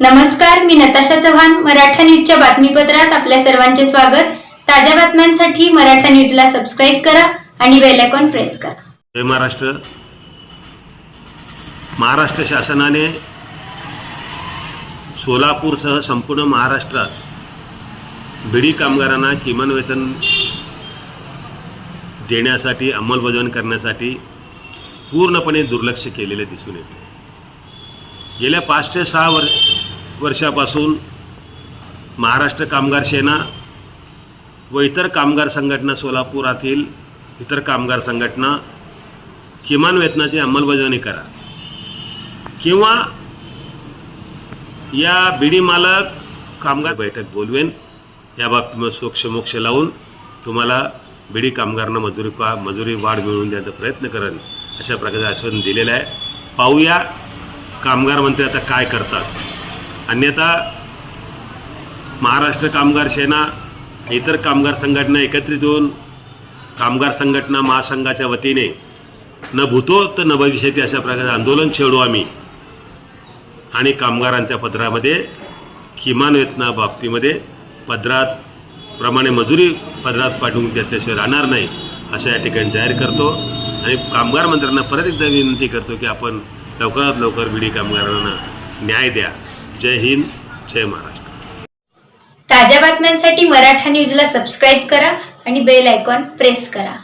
नमस्कार मी नताशा चव्हाण मराठा न्यूजच्या बातमीपत्रात आपल्या सर्वांचे स्वागत. ताज्या बातम्यांसाठी मराठा न्यूजला सबस्क्राईब करा आणि बेल आयकॉन प्रेस करा. जय महाराष्ट्र. महाराष्ट्र शासनाने सोलापूरसह संपूर्ण महाराष्ट्रात बिडी कामगारांना किमान वेतन देण्यासाठी अंमलबजावणी करण्यासाठी पूर्णपणे दुर्लक्ष केलेले दिसून येते. गेल्या पाच ते सहा वर्ष वर्षापासून महाराष्ट्र कामगार सेना व इतर कामगार संघटना सोलापुरातील इतर कामगार संघटना किमान वेतनाची अंमलबजावणी करा. किंवा या बीडी मालक कामगार बैठक बोलवेन. या बाबतीत सोक्ष मोक्ष लावून तुम्हाला बिडी कामगारांना मजुरी पा मजुरी वाढ मिळवून द्यायचा प्रयत्न करेन. अशा प्रकारचं आश्वासन दिलेलं आहे. पाहूया कामगार मंत्री आता काय करतात. अन्यथा महाराष्ट्र कामगार सेना इतर कामगार संघटना एकत्रित होऊन कामगार संघटना महासंघाच्या वतीने न भूतो तर न भविष्यती अशा प्रकारचं आंदोलन छेडू आम्ही. आणि कामगारांच्या पदरामध्ये किमान वेतना बाबतीमध्ये पदरात प्रमाणे मजुरी पदरात पाठवून त्याच्याशिवाय राहणार नाही असं या ठिकाणी जाहीर करतो. आणि कामगार मंत्र्यांना परत एकदा विनंती करतो की आपण लवकरात लवकर बीडी कामगारांना न्याय द्या. जय हिंद जय महाराष्ट्र. ताज्या बातम्यांसाठी मराठा न्यूजला सबस्क्राईब करा आणि बेल आयकॉन प्रेस करा.